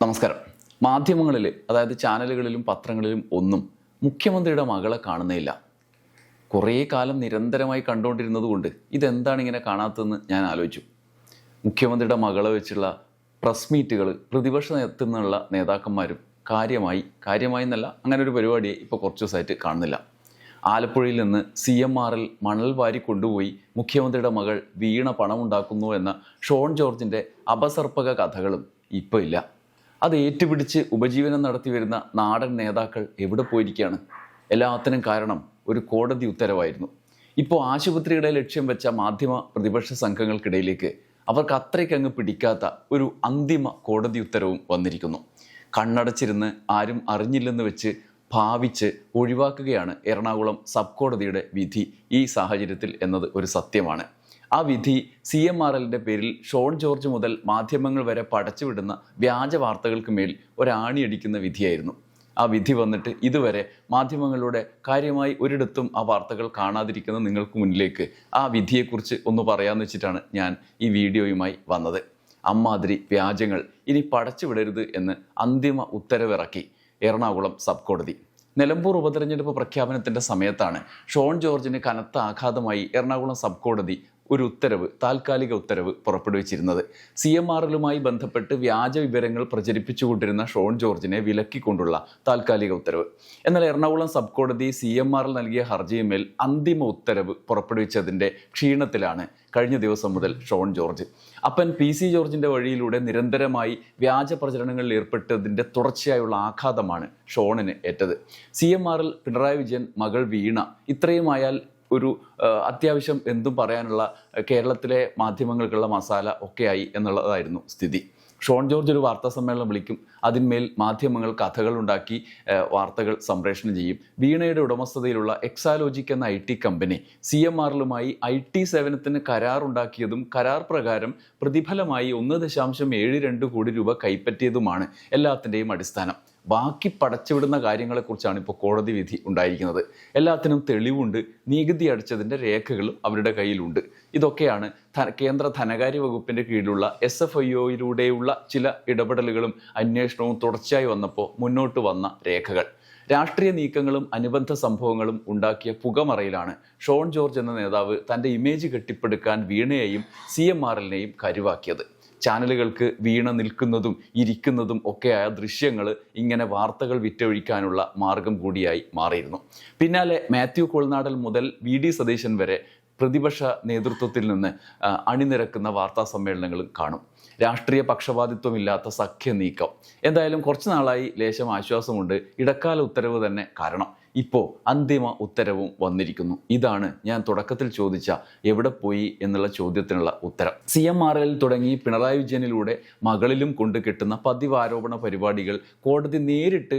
നമസ്കാരം. മാധ്യമങ്ങളിൽ അതായത് ചാനലുകളിലും പത്രങ്ങളിലും ഒന്നും മുഖ്യമന്ത്രിയുടെ മകളെ കാണുന്നേയില്ല. കുറേ കാലം നിരന്തരമായി കണ്ടുകൊണ്ടിരുന്നത് കൊണ്ട് ഇതെന്താണ് ഇങ്ങനെ കാണാത്തതെന്ന് ഞാൻ ആലോചിച്ചു. മുഖ്യമന്ത്രിയുടെ മകളെ വെച്ചുള്ള പ്രസ് മീറ്റുകൾ പ്രതിപക്ഷ നിന്നുള്ള നേതാക്കന്മാരും കാര്യമായി കാര്യമായി എന്നല്ല അങ്ങനെ ഒരു പരിപാടിയെ ഇപ്പോൾ കുറച്ച് ദിവസമായിട്ട് കാണുന്നില്ല. ആലപ്പുഴയിൽ നിന്ന് സി എം ആറിൽ മണൽ വാരി കൊണ്ടുപോയി മുഖ്യമന്ത്രിയുടെ മകൾ വീണ പണമുണ്ടാക്കുന്നു എന്ന ഷോൺ ജോർജിന്റെ അപസർപ്പക കഥകളും ഇപ്പോൾ ഇല്ല. അത് ഏറ്റുപിടിച്ച് ഉപജീവനം നടത്തി വരുന്ന നാടൻ നേതാക്കൾ എവിടെ പോയിരിക്കുകയാണ്? എല്ലാത്തിനും കാരണം ഒരു കോടതി ഉത്തരവായിരുന്നു. ഇപ്പോൾ ആശുപത്രിയുടെ ലക്ഷ്യം വെച്ച മാധ്യമ പ്രതിപക്ഷ സംഘങ്ങൾക്കിടയിലേക്ക് അവർക്ക് അത്രയ്ക്കങ്ങ് പിടിക്കാത്ത ഒരു അന്തിമ കോടതി ഉത്തരവും വന്നിരിക്കുന്നു. കണ്ണടച്ചിരുന്ന് ആരും അറിഞ്ഞില്ലെന്ന് വെച്ച് ഭാവിച്ച് ഒഴിവാക്കുകയാണ് എറണാകുളം സബ് കോടതിയുടെ വിധി ഈ സാഹചര്യത്തിൽ എന്നത് ഒരു സത്യമാണ്. ആ വിധി സി എം ആർ എല്ലിന്റെ പേരിൽ ഷോൺ ജോർജ് മുതൽ മാധ്യമങ്ങൾ വരെ പടച്ചുവിടുന്ന വ്യാജ വാർത്തകൾക്ക് മേൽ ഒരാണിയടിക്കുന്ന വിധിയായിരുന്നു. ആ വിധി വന്നിട്ട് ഇതുവരെ മാധ്യമങ്ങളുടെ കാര്യമായി ഒരിടത്തും ആ വാർത്തകൾ കാണാതിരിക്കുന്ന നിങ്ങൾക്ക് മുന്നിലേക്ക് ആ വിധിയെക്കുറിച്ച് ഒന്ന് പറയാമെന്ന് വെച്ചിട്ടാണ് ഞാൻ ഈ വീഡിയോയുമായി വന്നത്. അമ്മാതിരി വ്യാജങ്ങൾ ഇനി പടച്ചുവിടരുത് എന്ന് അന്തിമ ഉത്തരവിറക്കി എറണാകുളം സബ് കോടതി. നിലമ്പൂർ ഉപതെരഞ്ഞെടുപ്പ് പ്രഖ്യാപനത്തിന്റെ സമയത്താണ് ഷോൺ ജോർജിന് കനത്ത ആഘാതമായി എറണാകുളം സബ് കോടതി ഒരു ഉത്തരവ് താൽക്കാലിക ഉത്തരവ് പുറപ്പെടുവിച്ചിരുന്നത്. സി എം ആർ എല്ലുമായി ബന്ധപ്പെട്ട് വ്യാജ വിവരങ്ങൾ പ്രചരിപ്പിച്ചുകൊണ്ടിരുന്ന ഷോൺ ജോർജിനെ വിലക്കിക്കൊണ്ടുള്ള താൽക്കാലിക ഉത്തരവ്. എന്നാൽ എറണാകുളം സബ് കോടതി സി എം ആറിൽ നൽകിയ ഹർജിയുമേൽ അന്തിമ ഉത്തരവ് പുറപ്പെടുവിച്ചതിന്റെ ക്ഷീണത്തിലാണ് കഴിഞ്ഞ ദിവസം മുതൽ ഷോൺ ജോർജ്. അപ്പൻ പി സി ജോർജിന്റെ വഴിയിലൂടെ നിരന്തരമായി വ്യാജ പ്രചരണങ്ങളിൽ ഏർപ്പെട്ടതിന്റെ തുടർച്ചയായുള്ള ആഘാതമാണ് ഷോണിന് ഏറ്റത്. സി എം ആറിൽ പിണറായി വിജയൻ മകൾ വീണ ഇത്രയുമായാൽ ഒരു അത്യാവശ്യം എന്തും പറയാനുള്ള കേരളത്തിലെ മാധ്യമങ്ങൾക്കുള്ള മസാല ഒക്കെയായി എന്നുള്ളതായിരുന്നു സ്ഥിതി. ഷോൺ ജോർജ് ഒരു വാർത്താ സമ്മേളനം വിളിക്കും. അതിന്മേൽ മാധ്യമങ്ങൾ കഥകൾ ഉണ്ടാക്കി വാർത്തകൾ സംപ്രേഷണം ചെയ്യും. വീണയുടെ ഉടമസ്ഥതയിലുള്ള എക്സാലോജിക് എന്ന I T company C M ആറിലുമായി I T സേവനത്തിന് കരാറുണ്ടാക്കിയതും കരാർ പ്രകാരം പ്രതിഫലമായി ഒന്ന് ദശാംശം ഏഴ് രണ്ട് കോടി രൂപ കൈപ്പറ്റിയതുമാണ് എല്ലാത്തിന്റെയും അടിസ്ഥാനം. ബാക്കി പടച്ചുവിടുന്ന കാര്യങ്ങളെക്കുറിച്ചാണ് ഇപ്പോൾ കോടതി വിധി ഉണ്ടായിരിക്കുന്നത്. എല്ലാത്തിനും തെളിവുണ്ട്. നികുതി അടച്ചതിന്റെ രേഖകളും അവരുടെ കയ്യിലുണ്ട്. ഇതൊക്കെയാണ് കേന്ദ്ര ധനകാര്യ വകുപ്പിന്റെ കീഴിലുള്ള എസ് എഫ് ഐ ഒയിലൂടെയുള്ള ചില ഇടപെടലുകളും അന്വേഷണവും തുടർച്ചയായി വന്നപ്പോൾ മുന്നോട്ട് വന്ന രേഖകൾ. രാഷ്ട്രീയ നീക്കങ്ങളും അനുബന്ധ സംഭവങ്ങളും ഉണ്ടാക്കിയ പുകമറയിലാണ് ഷോൺ ജോർജ് എന്ന നേതാവ് തന്റെ ഇമേജ് കെട്ടിപ്പടുക്കാൻ വീണയെയും സി എം എല്ലിനെയും കരുവാക്കിയത്. ചാനലുകൾക്ക് വീണ നിൽക്കുന്നതും ഇരിക്കുന്നതും ഒക്കെയായ ദൃശ്യങ്ങൾ ഇങ്ങനെ വാർത്തകൾ വിറ്റൊഴിക്കാനുള്ള മാർഗം കൂടിയായി മാറിയിരുന്നു. പിന്നാലെ മാത്യു കൊൾനാടൽ മുതൽ വി ഡി സതീശൻ വരെ പ്രതിപക്ഷ നേതൃത്വത്തിൽ നിന്ന് അണിനിരക്കുന്ന വാർത്താ സമ്മേളനങ്ങളും കാണും. രാഷ്ട്രീയ പക്ഷപാതിത്വമില്ലാത്ത സഖ്യ നീക്കം എന്തായാലും കുറച്ച് നാളായി ലേശം ആശ്വാസമുണ്ട്. ഇടക്കാല ഉത്തരവ് തന്നെ കാരണം. ഇപ്പോൾ അന്തിമ ഉത്തരവും വന്നിരിക്കുന്നു. ഇതാണ് ഞാൻ തുടക്കത്തിൽ ചോദിച്ച എവിടെ പോയി എന്നുള്ള ചോദ്യത്തിനുള്ള ഉത്തരം. സി എം ആർ എൽ തുടങ്ങി പിണറായി വിജയനിലൂടെ മകളിലും കൊണ്ട് കിട്ടുന്ന പതിവ് ആരോപണ പരിപാടികൾ കോടതി നേരിട്ട്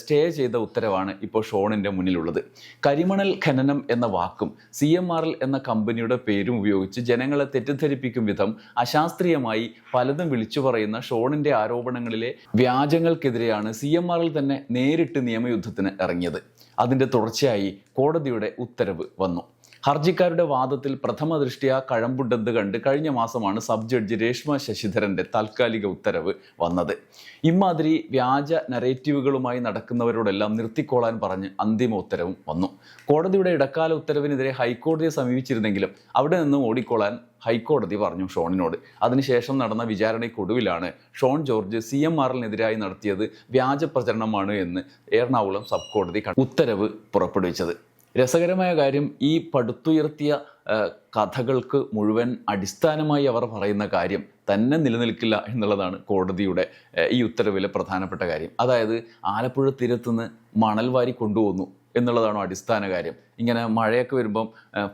സ്റ്റേ ചെയ്ത ഉത്തരവാണ് ഇപ്പോൾ ഷോണിന്റെ മുന്നിലുള്ളത്. കരിമണൽ ഖനനം എന്ന വാക്കും സി എം ആർ എൽ എന്ന കമ്പനിയുടെ പേരും ഉപയോഗിച്ച് ജനങ്ങളെ തെറ്റിദ്ധരിപ്പിക്കും വിധം അശാസ്ത്രീയമായി പലതും വിളിച്ചു പറയുന്ന ഷോണിന്റെ ആരോപണങ്ങളിലെ വ്യാജങ്ങൾക്കെതിരെയാണ് സി എം ആർ എൽ തന്നെ നേരിട്ട് നിയമയുദ്ധത്തിന് ഇറങ്ങിയത്. അതിന്റെ തുടർച്ചയായി കോടതിയുടെ ഉത്തരവ് വന്നു. ഹർജിക്കാരുടെ വാദത്തിൽ പ്രഥമ ദൃഷ്ടിയ കഴമ്പുണ്ടെന്ന് കണ്ട് കഴിഞ്ഞ മാസമാണ് സബ് ജഡ്ജി രേഷ്മ ശശിധരന്റെ താൽക്കാലിക ഉത്തരവ് വന്നത്. ഇമാതിരി വ്യാജ നരേറ്റീവുകളുമായി നടക്കുന്നവരോടെല്ലാം നിർത്തിക്കോളാൻ പറഞ്ഞ് അന്തിമ ഉത്തരവും വന്നു. കോടതിയുടെ ഇടക്കാല ഉത്തരവിനെതിരെ ഹൈക്കോടതിയെ സമീപിച്ചിരുന്നെങ്കിലും അവിടെ നിന്നും ഓടിക്കോളാൻ ഹൈക്കോടതി പറഞ്ഞു ഷോണിനോട്. അതിനുശേഷം നടന്ന വിചാരണയ്ക്കൊടുവിലാണ് ഷോൺ ജോർജ് സി എം ആറിനെതിരായി നടത്തിയത് വ്യാജ പ്രചരണമാണ് എന്ന് എറണാകുളം സബ് കോടതി ഉത്തരവ് പുറപ്പെടുവിച്ചത്. രസകരമായ കാര്യം ഈ പടുത്തുയർത്തിയ കഥകൾക്ക് മുഴുവൻ അടിസ്ഥാനമായി അവർ പറയുന്ന കാര്യം തന്നെ നിലനിൽക്കില്ല എന്നുള്ളതാണ് കോടതിയുടെ ഈ ഉത്തരവിലെ പ്രധാനപ്പെട്ട കാര്യം. അതായത് ആലപ്പുഴ തീരത്തുനിന്ന് മണൽ വാരി കൊണ്ടുപോകുന്നു എന്നുള്ളതാണോ അടിസ്ഥാന കാര്യം. ഇങ്ങനെ മഴയൊക്കെ വരുമ്പം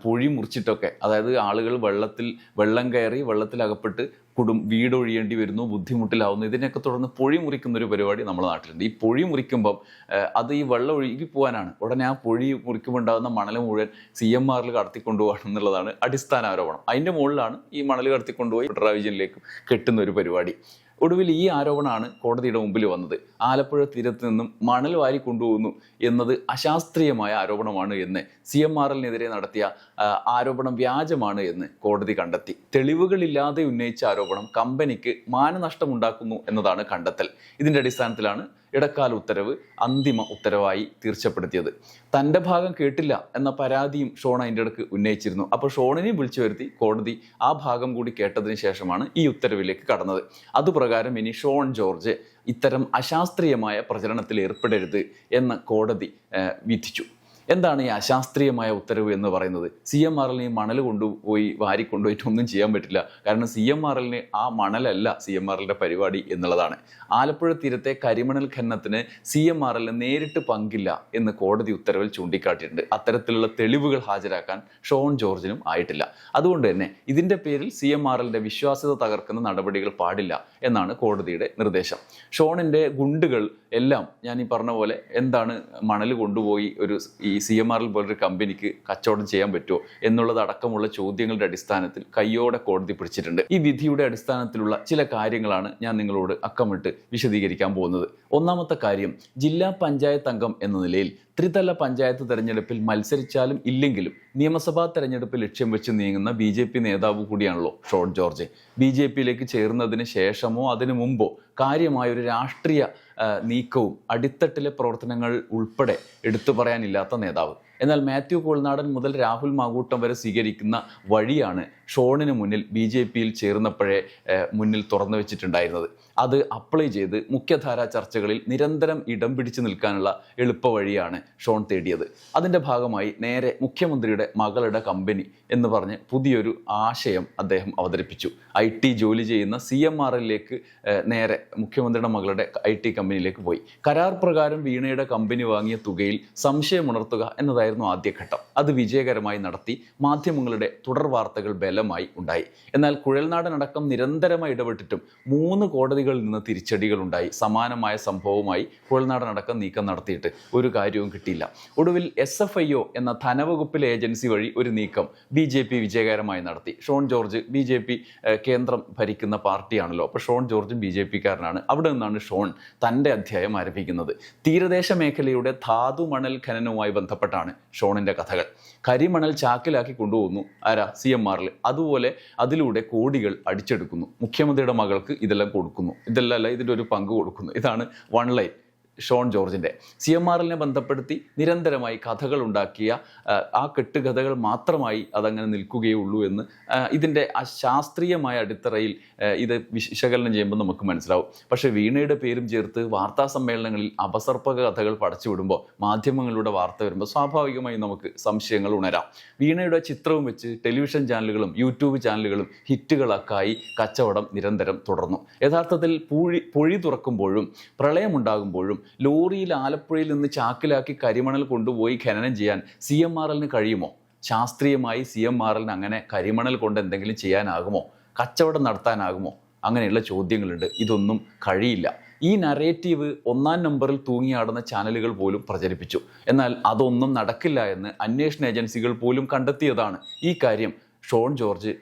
പുഴി മുറിച്ചിട്ടൊക്കെ അതായത് ആളുകൾ വെള്ളത്തിൽ വെള്ളം കയറി വെള്ളത്തിൽ അകപ്പെട്ട് കുടും വീടൊഴിയേണ്ടി വരുന്നു ബുദ്ധിമുട്ടിലാവുന്നു. ഇതിനെയൊക്കെ തുടർന്ന് പൊഴി മുറിക്കുന്ന ഒരു പരിപാടി നമ്മുടെ നാട്ടിലുണ്ട്. ഈ പൊഴി മുറിക്കുമ്പം അത് ഈ വെള്ളം ഒഴുകി പോകാനാണ്. ഉടനെ ആ പൊഴി മുറിക്കുമ്പോൾ ഉണ്ടാകുന്ന മണൽ മുഴുവൻ സി എം ആറിൽ കടത്തിക്കൊണ്ടുപോകണം എന്നുള്ളതാണ് അടിസ്ഥാന ആരോപണം അതിന്റെ മുകളിലാണ് ഈ മണൽ കടത്തിക്കൊണ്ടുപോയി പിണറായി വിജയനിലേക്ക് കെട്ടുന്ന ഒരു പരിപാടി. ഒടുവിൽ ഈ ആരോപണമാണ് കോടതിയുടെ മുമ്പിൽ വന്നത്. ആലപ്പുഴ തീരത്ത് നിന്നും മണൽ വാരി കൊണ്ടുപോകുന്നു എന്നത് അശാസ്ത്രീയമായ ആരോപണമാണ് എന്ന് സി എം ആറിനെതിരെ നടത്തിയ ആരോപണം വ്യാജമാണ് എന്ന് കോടതി കണ്ടെത്തി. തെളിവുകളില്ലാതെ ഉന്നയിച്ച ആരോപണം കമ്പനിക്ക് മാനനഷ്ടമുണ്ടാക്കുന്നു എന്നതാണ് കണ്ടെത്തൽ. ഇതിന്റെ അടിസ്ഥാനത്തിലാണ് ഇടക്കാല ഉത്തരവ് അന്തിമ ഉത്തരവായി തീർച്ചപ്പെടുത്തിയത്. തന്റെ ഭാഗം കേട്ടില്ല എന്ന പരാതിയും ഷോൺ അതിന്റെ ഇടയ്ക്ക് ഉന്നയിച്ചിരുന്നു. അപ്പോൾ ഷോണിനെയും വിളിച്ചു വരുത്തി കോടതി ആ ഭാഗം കൂടി കേട്ടതിന് ശേഷമാണ് ഈ ഉത്തരവിലേക്ക് കടന്നത്. അതുപ്രകാരം ഇനി ഷോൺ ജോർജ് ഇത്തരം അശാസ്ത്രീയമായ പ്രചരണത്തിൽ ഏർപ്പെടരുത് എന്ന് കോടതി വിധിച്ചു. എന്താണ് ഈ അശാസ്ത്രീയമായ ഉത്തരവ് എന്ന് പറയുന്നത്? സി എം ആർ എല്ലിന് മണൽ കൊണ്ടുപോയി വാരി കൊണ്ടുപോയിട്ട് ഒന്നും ചെയ്യാൻ പറ്റില്ല. കാരണം സി എം ആർ എല്ലിന് ആ മണലല്ല സി എം ആർ എല്ലിന്റെ പരിപാടി എന്നുള്ളതാണ്. ആലപ്പുഴ തീരത്തെ കരിമണൽ ഖനനത്തിന് സി എം ആർ എല്ലിന് നേരിട്ട് പങ്കില്ല എന്ന് കോടതി ഉത്തരവിൽ ചൂണ്ടിക്കാട്ടിയിട്ടുണ്ട്. അത്തരത്തിലുള്ള തെളിവുകൾ ഹാജരാക്കാൻ ഷോൺ ജോർജിനും ആയിട്ടില്ല. അതുകൊണ്ട് തന്നെ ഇതിന്റെ പേരിൽ സി എം ആർ എല്ലിന്റെ വിശ്വാസ്യത തകർക്കുന്ന നടപടികൾ പാടില്ല എന്നാണ് കോടതിയുടെ നിർദ്ദേശം. ഷോണിന്റെ ഗുണ്ടുകൾ എല്ലാം ഞാൻ ഈ പറഞ്ഞ പോലെ എന്താണ് മണൽ കൊണ്ടുപോയി ഒരു ഈ സി എം ആർ എൽ പോലൊരു കമ്പനിക്ക് കച്ചവടം ചെയ്യാൻ പറ്റുമോ എന്നുള്ളത് അടക്കമുള്ള ചോദ്യങ്ങളുടെ അടിസ്ഥാനത്തിൽ കയ്യോടെ കോടതി പിടിച്ചിട്ടുണ്ട്. ഈ വിധിയുടെ അടിസ്ഥാനത്തിലുള്ള ചില കാര്യങ്ങളാണ് ഞാൻ നിങ്ങളോട് അക്കമിട്ട് വിശദീകരിക്കാൻ പോകുന്നത്. ഒന്നാമത്തെ കാര്യം ജില്ലാ പഞ്ചായത്ത് അംഗം എന്ന നിലയിൽ ത്രിതല പഞ്ചായത്ത് തെരഞ്ഞെടുപ്പിൽ മത്സരിച്ചാലും ഇല്ലെങ്കിലും നിയമസഭാ തെരഞ്ഞെടുപ്പ് ലക്ഷ്യം വെച്ച് നീങ്ങുന്ന ബി ജെ പി നേതാവ് കൂടിയാണല്ലോ ഷോൺ ജോർജ്. ബി ജെ പിയിലേക്ക് ചേർന്നതിന് ശേഷമോ അതിനു മുമ്പോ കാര്യമായ ഒരു രാഷ്ട്രീയ നീക്കവും അടിത്തട്ടിലെ പ്രവർത്തനങ്ങൾ ഉൾപ്പെടെ എടുത്തു പറയാനില്ലാത്ത നേതാവ്. എന്നാൽ മാത്യു കോൾനാടൻ മുതൽ രാഹുൽ മാകൂട്ടം വരെ സ്വീകരിക്കുന്ന വഴിയാണ് ഷോണിന് മുന്നിൽ ബി ജെ പിയിൽ ചേർന്നപ്പോഴേ മുന്നിൽ തുറന്നു വെച്ചിട്ടുണ്ടായിരുന്നത്. അത് അപ്ലൈ ചെയ്ത് മുഖ്യധാരാ ചർച്ചകളിൽ നിരന്തരം ഇടം പിടിച്ചു നിൽക്കാനുള്ള എളുപ്പ വഴിയാണ് ഷോൺ തേടിയത്. അതിന്റെ ഭാഗമായി നേരെ മുഖ്യമന്ത്രിയുടെ മകളുടെ കമ്പനി എന്ന് പറഞ്ഞ് പുതിയൊരു ആശയം അദ്ദേഹം അവതരിപ്പിച്ചു. ഐ ടി ജോലി ചെയ്യുന്ന സി എം ആർ എല്ലിലേക്ക് നേരെ മുഖ്യമന്ത്രിയുടെ മകളുടെ ഐ ടി കമ്പനിയിലേക്ക് പോയി. കരാർ പ്രകാരം വീണയുടെ കമ്പനി വാങ്ങിയ തുകയിൽ സംശയമുണർത്തുക എന്നതായിരുന്നു ആദ്യഘട്ടം. അത് വിജയകരമായി നടത്തി മാധ്യമങ്ങളുടെ തുടർ വാർത്തകൾ ബലമായി ഉണ്ടായി. എന്നാൽ കുഴൽനാടനടക്കം നിരന്തരമായി ഇടപെട്ടിട്ടും മൂന്ന് കോടതികളിൽ നിന്ന് തിരിച്ചടികൾ ഉണ്ടായി. സമാനമായ സംഭവവുമായി കുഴൽനാടനടക്കം നീക്കം നടത്തിയിട്ട് ഒരു കാര്യവും കിട്ടിയില്ല. ഒടുവിൽ എസ് എഫ് ഐ ഒ എന്ന ധനവകുപ്പിലെ ഏജൻസി വഴി ഒരു നീക്കം ബി ജെ പി വിജയകരമായി നടത്തി. Shone George B J P കേന്ദ്രം ഭരിക്കുന്ന പാർട്ടിയാണല്ലോ. അപ്പോൾ ഷോൺ ജോർജും ബി ജെ പിക്കാരനാണ്. അവിടെ നിന്നാണ് ഷോൺ തന്റെ അധ്യായം ആരംഭിക്കുന്നത്. തീരദേശ മേഖലയുടെ ധാതു മണൽ ഖനനവുമായി ബന്ധപ്പെട്ടാണ് ഷോണിന്റെ കഥകൾ. കരിമണൽ ചാക്കിലാക്കി കൊണ്ടുപോകുന്നു ആരാ? സി എം ആറിൽ അതുപോലെ അതിലൂടെ കോടികൾ അടിച്ചെടുക്കുന്നു. മുഖ്യമന്ത്രിയുടെ മകൾക്ക് ഇതെല്ലാം കൊടുക്കുന്നു. ഇതെല്ലാം അല്ല ഇതിന്റെ ഒരു പങ്ക് കൊടുക്കുന്നു. ഇതാണ് വൺ ലൈൻ. ഷോൺ ജോർജിന്റെ സി എം ആറിനെ ബന്ധപ്പെടുത്തി നിരന്തരമായി കഥകൾ ഉണ്ടാക്കിയ ആ, കെട്ടുകഥകൾ മാത്രമായി അതങ്ങനെ നിൽക്കുകയുള്ളൂ എന്ന് ഇതിന്റെ ആ ശാസ്ത്രീയമായ അടിത്തറയിൽ ഇത് വിശകലനം ചെയ്യുമ്പോൾ നമുക്ക് മനസ്സിലാവും. പക്ഷേ വീണയുടെ പേരും ചേർത്ത് വാർത്താ സമ്മേളനങ്ങളിൽ അപസർപ്പക കഥകൾ പടച്ചു വിടുമ്പോൾ മാധ്യമങ്ങളിലൂടെ വാർത്ത വരുമ്പോൾ സ്വാഭാവികമായി നമുക്ക് സംശയങ്ങൾ ഉണരാം. വീണയുടെ ചിത്രവും വെച്ച് ടെലിവിഷൻ ചാനലുകളും യൂട്യൂബ് ചാനലുകളും ഹിറ്റുകളൊക്കായി കച്ചവടം നിരന്തരം തുടർന്നു. യഥാർത്ഥത്തിൽ പൂഴി പൊഴി തുറക്കുമ്പോഴും പ്രളയമുണ്ടാകുമ്പോഴും ലോറിയിൽ ആലപ്പുഴയിൽ നിന്ന് ചാക്കിലാക്കി കരിമണൽ കൊണ്ടുപോയി ഖനനം ചെയ്യാൻ സി എം ആർ എല്ലിന് കഴിയുമോ? ശാസ്ത്രീയമായി സി എം ആർ എല്ലിന് അങ്ങനെ കരിമണൽ കൊണ്ട് എന്തെങ്കിലും ചെയ്യാനാകുമോ? കച്ചവടം നടത്താനാകുമോ? അങ്ങനെയുള്ള ചോദ്യങ്ങളുണ്ട്. ഇതൊന്നും കഴിയില്ല. ഈ നറേറ്റീവ് ഒന്നാം നമ്പറിൽ തൂങ്ങിയാടുന്ന ചാനലുകൾ പോലും പ്രചരിപ്പിച്ചു. എന്നാൽ അതൊന്നും നടക്കില്ല എന്ന് അന്വേഷണ ഏജൻസികൾ പോലും കണ്ടെത്തിയതാണ് ഈ കാര്യം. ഷോൺ ജോർജ്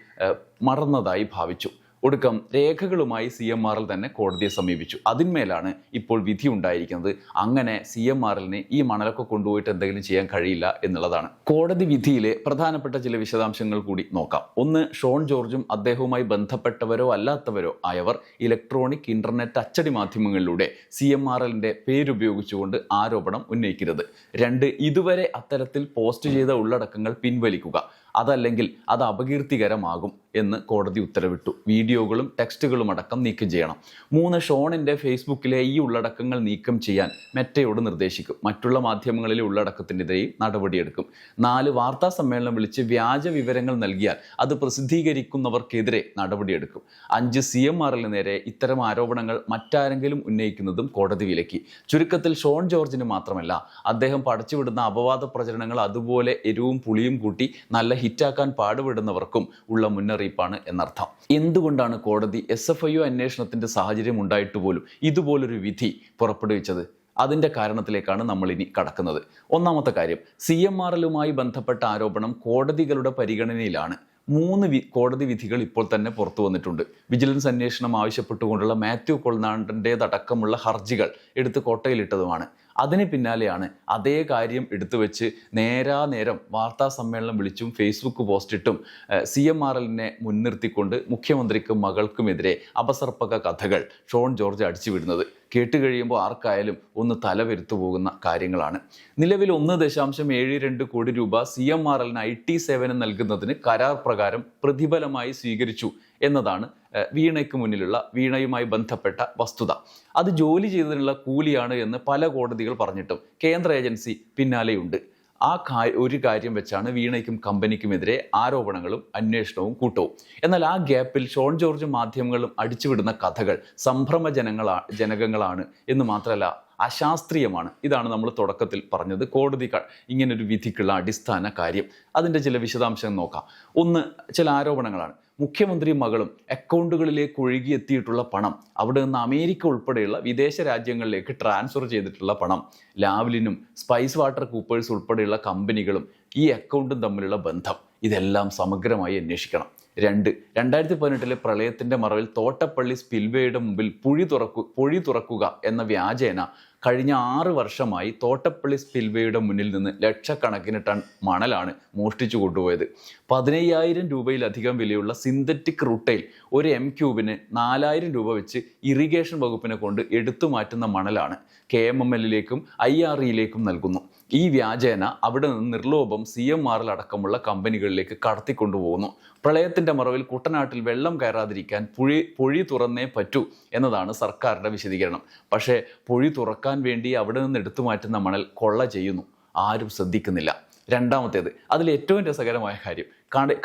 മറന്നതായി ഭാവിച്ചു. ഒടുക്കം രേഖകളുമായി സി എം ആറിൽ തന്നെ കോടതിയെ സമീപിച്ചു. അതിന്മേലാണ് ഇപ്പോൾ വിധി ഉണ്ടായിരിക്കുന്നത്. അങ്ങനെ സി എം ആറിന് ഈ മണലൊക്കെ കൊണ്ടുപോയിട്ട് എന്തെങ്കിലും ചെയ്യാൻ കഴിയില്ല എന്നുള്ളതാണ്. കോടതി വിധിയിലെ പ്രധാനപ്പെട്ട ചില വിശദാംശങ്ങൾ കൂടി നോക്കാം. ഒന്ന് ഷോൺ ജോർജും അദ്ദേഹവുമായി ബന്ധപ്പെട്ടവരോ അല്ലാത്തവരോ ആയവർ ഇലക്ട്രോണിക് ഇന്റർനെറ്റ് അച്ചടി മാധ്യമങ്ങളിലൂടെ സി എം ആർ എല്ലിന്റെ പേരുപയോഗിച്ചുകൊണ്ട് ആരോപണം ഉന്നയിക്കരുത് രണ്ട് ഇതുവരെ അത്തരത്തിൽ പോസ്റ്റ് ചെയ്ത ഉള്ളടക്കങ്ങൾ പിൻവലിക്കുക. അതല്ലെങ്കിൽ അത് അപകീർത്തികരമാകും എന്ന് കോടതി ഉത്തരവിട്ടു. വീഡിയോകളും ടെക്സ്റ്റുകളും അടക്കം നീക്കം ചെയ്യണം. മൂന്ന് ഷോണിന്റെ ഫേസ്ബുക്കിലെ ഈ ഉള്ളടക്കങ്ങൾ നീക്കം ചെയ്യാൻ മെറ്റയോട് നിർദ്ദേശിക്കും. മറ്റുള്ള മാധ്യമങ്ങളിലെ ഉള്ളടക്കത്തിനെതിരെയും നടപടിയെടുക്കും. നാല് വാർത്താ സമ്മേളനം വിളിച്ച് വ്യാജ വിവരങ്ങൾ നൽകിയാൽ അത് പ്രസിദ്ധീകരിക്കുന്നവർക്കെതിരെ നടപടിയെടുക്കും. അഞ്ച് സി എം ആറിന് നേരെ ഇത്തരം ആരോപണങ്ങൾ മറ്റാരെങ്കിലും ഉന്നയിക്കുന്നതും കോടതി വിലക്കി. ചുരുക്കത്തിൽ ഷോൺ ജോർജിന് മാത്രമല്ല അദ്ദേഹം പടച്ചുവിടുന്ന അപവാദ പ്രചരണങ്ങൾ അതുപോലെ എരിവും പുളിയും കൂട്ടി നല്ല ഹിറ്റാക്കാൻ പാടുപെടുന്നവർക്കും ഉള്ള മുന്നറിയിപ്പാണ് എന്നർത്ഥം. എന്തുകൊണ്ടാണ് കോടതി എസ് എഫ് ഐ ഒ അന്വേഷണത്തിന്റെ സാഹചര്യം ഉണ്ടായിട്ട് പോലും ഇതുപോലൊരു വിധി പുറപ്പെടുവിച്ചത്? അതിന്റെ കാരണത്തിലേക്കാണ് നമ്മൾ ഇനി കടക്കുന്നത്. ഒന്നാമത്തെ കാര്യം സി എം ആർ എല്ലുമായി ബന്ധപ്പെട്ട ആരോപണം കോടതികളുടെ പരിഗണനയിലാണ്. മൂന്ന് വി കോടതി വിധികൾ ഇപ്പോൾ തന്നെ പുറത്തു വന്നിട്ടുണ്ട്. വിജിലൻസ് അന്വേഷണം ആവശ്യപ്പെട്ടുകൊണ്ടുള്ള മാത്യു കൊൾനാടന്റേതടക്കമുള്ള ഹർജികൾ എടുത്ത് കോട്ടയിലിട്ടതുമാണ്. അതിന് പിന്നാലെയാണ് അതേ കാര്യം എടുത്തു വെച്ച് നേരാ നേരം വാർത്താ സമ്മേളനം വിളിച്ചും ഫേസ്ബുക്ക് പോസ്റ്റിട്ടും സി എം ആർ എല്ലിനെ മുൻനിർത്തിക്കൊണ്ട് മുഖ്യമന്ത്രിക്കും മകൾക്കുമെതിരെ അപസർപ്പക കഥകൾ ഷോൺ ജോർജ് അടിച്ചുവിടുന്നത്. കേട്ട് കഴിയുമ്പോൾ ആർക്കായാലും ഒന്ന് തലവരുത്തു പോകുന്ന കാര്യങ്ങളാണ്. നിലവിൽ ഒന്ന് ദശാംശം ഏഴ് രണ്ട് കോടി രൂപ സി എം ആർ എല്ലിന് ഐ ടി സേവനം നൽകുന്നതിന് കരാർ പ്രകാരം പ്രതിഫലമായി സ്വീകരിച്ചു. എന്നതാണ് വീണയ്ക്ക് മുന്നിലുള്ള വീണയുമായി ബന്ധപ്പെട്ട വസ്തുത. അത് ജോലി ചെയ്തതിനുള്ള കൂലിയാണ് എന്ന് പല കോടതികൾ പറഞ്ഞിട്ടും കേന്ദ്ര ഏജൻസി പിന്നാലെയുണ്ട്. ആ ഒരു കാര്യം വെച്ചാണ് വീണയ്ക്കും കമ്പനിക്കുമെതിരെ ആരോപണങ്ങളും അന്വേഷണവും കൂട്ടവും. എന്നാൽ ആ ഗ്യാപ്പിൽ ഷോൺ ജോർജ് മാധ്യമങ്ങളും അടിച്ചുവിടുന്ന കഥകൾ സംഭ്രമ ജനങ്ങളാ ജനകങ്ങളാണ് എന്ന് മാത്രമല്ല അശാസ്ത്രീയമാണ്. ഇതാണ് നമ്മൾ തുടക്കത്തിൽ പറഞ്ഞത് കോടതി ഇങ്ങനൊരു വിധിക്കുള്ള അടിസ്ഥാന കാര്യം. അതിന്റെ ചില വിശദാംശങ്ങൾ നോക്കാം. ഒന്ന് ചില ആരോപണങ്ങളാണ്. മുഖ്യമന്ത്രി മകളും അക്കൗണ്ടുകളിലേക്ക് ഒഴുകിയെത്തിയിട്ടുള്ള പണം അവിടെ നിന്ന് അമേരിക്ക ഉൾപ്പെടെയുള്ള വിദേശ രാജ്യങ്ങളിലേക്ക് ട്രാൻസ്ഫർ ചെയ്തിട്ടുള്ള പണം ലാവ്ലിനും സ്പൈസ് വാട്ടർ കൂപ്പേഴ്സ് ഉൾപ്പെടെയുള്ള കമ്പനികളും ഈ അക്കൗണ്ടും തമ്മിലുള്ള ബന്ധം ഇതെല്ലാം സമഗ്രമായി അന്വേഷിക്കണം. രണ്ട് രണ്ടായിരത്തി പതിനെട്ടിലെ പ്രളയത്തിന്റെ മറവിൽ തോട്ടപ്പള്ളി സ്പിൽവേയുടെ മുമ്പിൽ പുഴി തുറക്കു പൊഴി തുറക്കുക എന്ന വ്യാജേന കഴിഞ്ഞ ആറ് വർഷമായി തോട്ടപ്പള്ളി സ്പിൽവേയുടെ മുന്നിൽ നിന്ന് ലക്ഷക്കണക്കിന് ടൺ മണലാണ് മോഷ്ടിച്ചു കൊണ്ടുപോയത്. പതിനയ്യായിരം രൂപയിലധികം വിലയുള്ള സിന്തറ്റിക് റൂട്ടയിൽ ഒരു എം ക്യൂബിന് നാലായിരം രൂപ വെച്ച് ഇറിഗേഷൻ വകുപ്പിനെ കൊണ്ട് എടുത്തു മാറ്റുന്ന മണലാണ് കെ എം എം എല്ലിലേക്കും ഐ ആർ ഇയിലേക്കും നൽകുന്നു. ഈ വ്യാജേന അവിടെ നിന്ന് നിർലോഭം സി എം ആറിൽ അടക്കമുള്ള കമ്പനികളിലേക്ക് കടത്തിക്കൊണ്ടുപോകുന്നു പ്രളയത്തിന്റെ മറവിൽ കുട്ടനാട്ടിൽ വെള്ളം കയറാതിരിക്കാൻ പുഴി പൊഴി തുറന്നേ പറ്റൂ എന്നതാണ് സർക്കാരിന്റെ വിശദീകരണം. പക്ഷേ പൊഴി തുറക്കാൻ വേണ്ടി അവിടെ നിന്ന് എടുത്തു മാറ്റുന്ന മണൽ കൊള്ള ചെയ്യുന്നു. ആരും ശ്രദ്ധിക്കുന്നില്ല. രണ്ടാമത്തേത് അതിൽ ഏറ്റവും രസകരമായ കാര്യം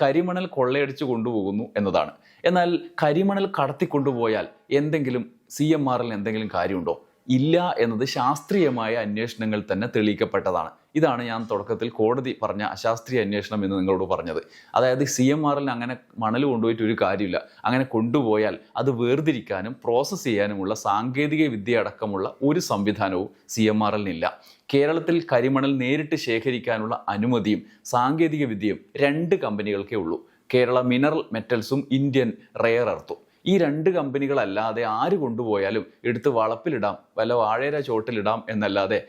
കരിമണൽ കൊള്ളയടിച്ചു കൊണ്ടുപോകുന്നു എന്നതാണ്. എന്നാൽ കരിമണൽ കടത്തിക്കൊണ്ടുപോയാൽ എന്തെങ്കിലും സി എം ആറിൽ എന്തെങ്കിലും കാര്യമുണ്ടോ? ഇല്ല എന്നത് ശാസ്ത്രീയമായ അന്വേഷണങ്ങൾ തന്നെ തെളിയിക്കപ്പെട്ടതാണ്. ഇതാണ് ഞാൻ തുടക്കത്തിൽ കോടതി പറഞ്ഞ അശാസ്ത്രീയ അന്വേഷണം എന്ന് നിങ്ങളോട് പറഞ്ഞത്. അതായത് സി എം ആറിൽ അങ്ങനെ മണൽ കൊണ്ടുപോയിട്ട് ഒരു കാര്യമില്ല. അങ്ങനെ കൊണ്ടുപോയാൽ അത് വേർതിരിക്കാനും പ്രോസസ്സ് ചെയ്യാനുമുള്ള സാങ്കേതിക വിദ്യ അടക്കമുള്ള ഒരു സംവിധാനവും സി എം ആറിലിനില്ല കേരളത്തിൽ കരിമണൽ നേരിട്ട് ശേഖരിക്കാനുള്ള അനുമതിയും സാങ്കേതിക വിദ്യയും രണ്ട് കമ്പനികൾക്കേ ഉള്ളൂ. കേരള മിനറൽ മെറ്റൽസും ഇന്ത്യൻ റെയർ എർത്തും ഈ രണ്ട് കമ്പനികളല്ലാതെ ആര് കൊണ്ടുപോയാലും എടുത്ത് വളപ്പിലിടാം വല്ല വാഴയുടെ ചോട്ടിലിടാം എന്നല്ലാതെ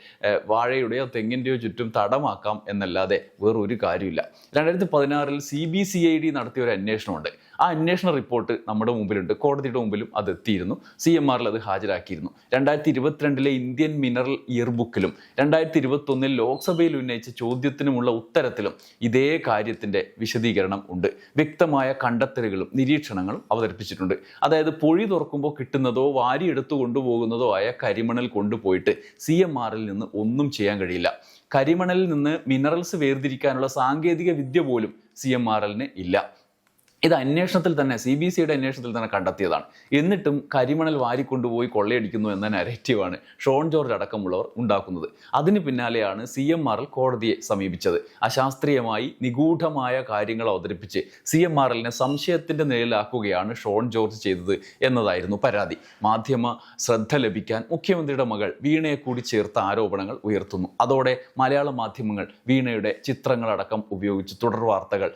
വാഴയുടെയോ തെങ്ങിന്റെയോ ചുറ്റും തടമാക്കാം എന്നല്ലാതെ വേറൊരു കാര്യമില്ല. രണ്ടായിരത്തി പതിനാറിൽ C B C I D നടത്തിയ ഒരു അന്വേഷണമുണ്ട്. ആ അന്വേഷണ റിപ്പോർട്ട് നമ്മുടെ മുമ്പിലുണ്ട്. കോടതിയുടെ മുമ്പിലും അത് എത്തിയിരുന്നു. സി എം ആറിൽ അത് ഹാജരാക്കിയിരുന്നു. രണ്ടായിരത്തി ഇരുപത്തിരണ്ടിലെ ഇന്ത്യൻ മിനറൽ ഇയർ ബുക്കിലും രണ്ടായിരത്തി ഇരുപത്തൊന്നിൽ ലോക്സഭയിൽ ഉന്നയിച്ച ചോദ്യത്തിനുമുള്ള ഉത്തരത്തിലും ഇതേ കാര്യത്തിന്റെ വിശദീകരണം ഉണ്ട്. വ്യക്തമായ കണ്ടെത്തലുകളും നിരീക്ഷണങ്ങളും അവതരിപ്പിച്ചിട്ടുണ്ട്. അതായത് പൊഴി തുറക്കുമ്പോൾ കിട്ടുന്നതോ വാരിയെടുത്തു കൊണ്ടുപോകുന്നതോ ആയ കരിമണൽ കൊണ്ടുപോയിട്ട് സി എം ആറിൽ നിന്ന് ഒന്നും ചെയ്യാൻ കഴിയില്ല. കരിമണലിൽ നിന്ന് മിനറൽസ് വേർതിരിക്കാനുള്ള സാങ്കേതിക വിദ്യ പോലും സി എം ആർ എല്ലിന് ഇല്ല. ഇത് അന്വേഷണത്തിൽ തന്നെ സി ബി സിയുടെ അന്വേഷണത്തിൽ തന്നെ കണ്ടെത്തിയതാണ്. എന്നിട്ടും കരിമണൽ വാരിക്കൊണ്ടുപോയി കൊള്ളയടിക്കുന്നു എന്ന നരേറ്റീവാണ് ഷോൺ ജോർജ് അടക്കമുള്ളവർ ഉണ്ടാക്കുന്നത്. അതിന് പിന്നാലെയാണ് സി എം ആർ എൽ കോടതിയെ സമീപിച്ചത്. അശാസ്ത്രീയമായി നിഗൂഢമായ കാര്യങ്ങൾ അവതരിപ്പിച്ച് സി എം ആർ എല്ലിനെ സംശയത്തിന്റെ നിലയിലാക്കുകയാണ് ഷോൺ ജോർജ് ചെയ്തത് എന്നതായിരുന്നു പരാതി. മാധ്യമ ശ്രദ്ധ ലഭിക്കാൻ മുഖ്യമന്ത്രിയുടെ മകൾ വീണയെ കൂടി ചേർത്ത ആരോപണങ്ങൾ ഉയർത്തുന്നു. അതോടെ മലയാള മാധ്യമങ്ങൾ വീണയുടെ ചിത്രങ്ങളടക്കം ഉപയോഗിച്ച് തുടർ വാർത്തകൾ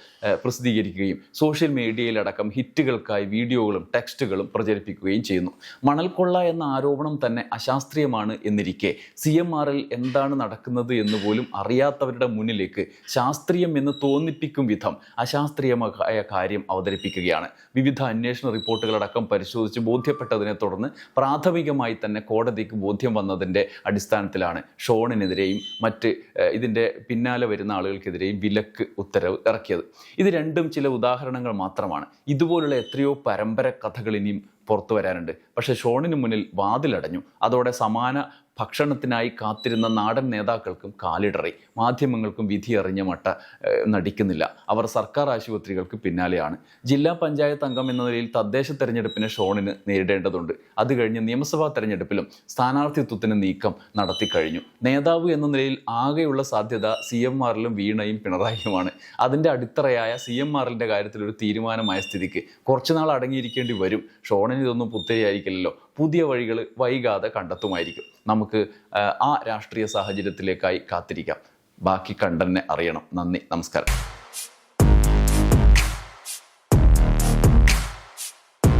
പ്രസിദ്ധീകരിക്കുകയും സോഷ്യൽ മീഡിയയിലടക്കം ഹിറ്റുകൾക്കായി വീഡിയോകളും ടെക്സ്റ്റുകളും പ്രചരിപ്പിക്കുകയും ചെയ്യുന്നു. മണൽക്കൊള്ള എന്ന ആരോപണം തന്നെ അശാസ്ത്രീയമാണ് എന്നിരിക്കെ. സി എം ആറിൽ എന്താണ് നടക്കുന്നത് എന്ന് പോലും അറിയാത്തവരുടെ മുന്നിലേക്ക് ശാസ്ത്രീയം എന്ന് തോന്നിപ്പിക്കും വിധം അശാസ്ത്രീയമായ കാര്യം അവതരിപ്പിക്കുകയാണ്. വിവിധ അന്വേഷണ റിപ്പോർട്ടുകളടക്കം പരിശോധിച്ച് ബോധ്യപ്പെട്ടതിനെ തുടർന്ന് പ്രാഥമികമായി തന്നെ കോടതിക്ക് ബോധ്യം വന്നതിന്റെ അടിസ്ഥാനത്തിലാണ് ഷോണിനെതിരെയും മറ്റ് ഇതിന്റെ പിന്നാലെ വരുന്ന ആളുകൾക്കെതിരെയും വിലക്ക് ഉത്തരവ് ഇറക്കിയത്. ഇത് രണ്ടും ചില ഉദാഹരണങ്ങൾ മാത്രമാണ്. ഇതുപോലുള്ള എത്രയോ പരമ്പര കഥകൾ ഇനിയും പുറത്തു വരാനുണ്ട്. പക്ഷേ ഷോണിന് മുന്നിൽ വാതിലടഞ്ഞു. അതോടെ സമാന ഭക്ഷണത്തിനായി കാത്തിരുന്ന നാടൻ നേതാക്കൾക്കും കാലിടറി മാധ്യമങ്ങൾക്കും വിധി അറിഞ്ഞ മട്ട നടിക്കുന്നില്ല. അവർ സർക്കാർ ആശുപത്രികൾക്ക് പിന്നാലെയാണ്. ജില്ലാ പഞ്ചായത്ത് അംഗം എന്ന നിലയിൽ തദ്ദേശ തെരഞ്ഞെടുപ്പിനെ ഷോണിന് നേരിടേണ്ടതുണ്ട്. അത് കഴിഞ്ഞ് നിയമസഭാ തെരഞ്ഞെടുപ്പിലും സ്ഥാനാർത്ഥിത്വത്തിന് നീക്കം നടത്തി കഴിഞ്ഞു. നേതാവ് എന്ന നിലയിൽ ആകെയുള്ള സാധ്യത സി എം ആറിലും വീണയും പിണറായിയുമാണ്. അതിന്റെ അടിത്തറയായ സി എം ആറിന്റെ കാര്യത്തിൽ ഒരു തീരുമാനമായ സ്ഥിതിക്ക് കുറച്ചുനാൾ അടങ്ങിയിരിക്കേണ്ടി വരും. ഷോണിന് ഇതൊന്നും പുത്തരിയായിരിക്കില്ലല്ലോ. പുതിയ വഴികൾ വൈകാതെ കണ്ടെത്തുമായിരിക്കും. നമുക്ക് ആ, രാഷ്ട്രീയ സാഹചര്യത്തിലേക്കായി കാത്തിരിക്കാം. ബാക്കി കണ്ടന്നെ അറിയണം. നന്ദി. നമസ്കാരം.